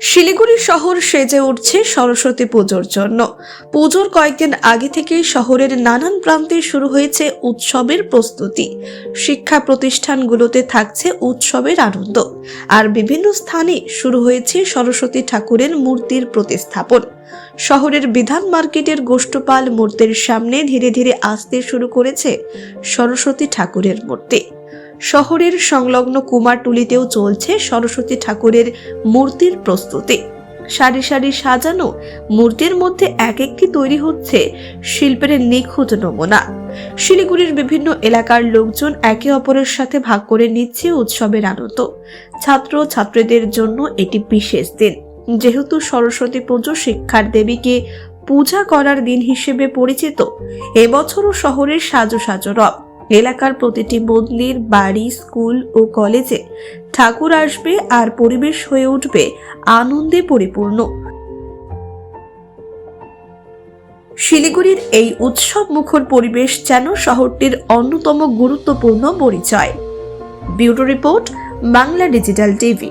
শিলিগুড়ি শহর সেজে উঠছে সরস্বতী পুজোর জন্য। পুজোর কয়েকদিন আগে থেকেই শহরের নানান প্রান্তে শুরু হয়েছে উৎসবের প্রস্তুতি। শিক্ষা প্রতিষ্ঠানগুলোতে থাকছে উৎসবের আনন্দ। আর বিভিন্ন স্থানে শুরু হয়েছে সরস্বতী ঠাকুরের মূর্তির প্রতিস্থাপন। শহরের বিধান মার্কেটের গোষ্ঠপাল মূর্তির সামনে ধীরে ধীরে আসতে শুরু করেছে সরস্বতী ঠাকুরের মূর্তি। শহরের সংলগ্ন কুমারটুলিতেও চলছে সরস্বতী ঠাকুরের মূর্তির প্রস্তুতি। সারি সারি সাজানো মূর্তির মধ্যে এক একটি তৈরি হচ্ছে শিল্পের নিখুঁত নমুনা। শিলিগুড়ির বিভিন্ন এলাকার লোকজন একে অপরের সাথে ভাগ করে নিচ্ছে উৎসবের আনন্দ। ছাত্র ছাত্রীদের জন্য এটি বিশেষ দিন। যেহেতু সরস্বতী পুজো শিক্ষার দেবীকে পূজা করার দিন হিসেবে পরিচিত, এবছরও শহরের সাজো সাজো রব। এলাকার প্রতিটি মন্দির বাড়ি, স্কুল ও কলেজে ঠাকুর আসবে আর পরিবেশ হয়ে উঠবে আনন্দে পরিপূর্ণ। শিলিগুড়ির এই উৎসব মুখর পরিবেশ যেন শহরটির অন্যতম গুরুত্বপূর্ণ পরিচয়। Bureau report, Bangla digital TV.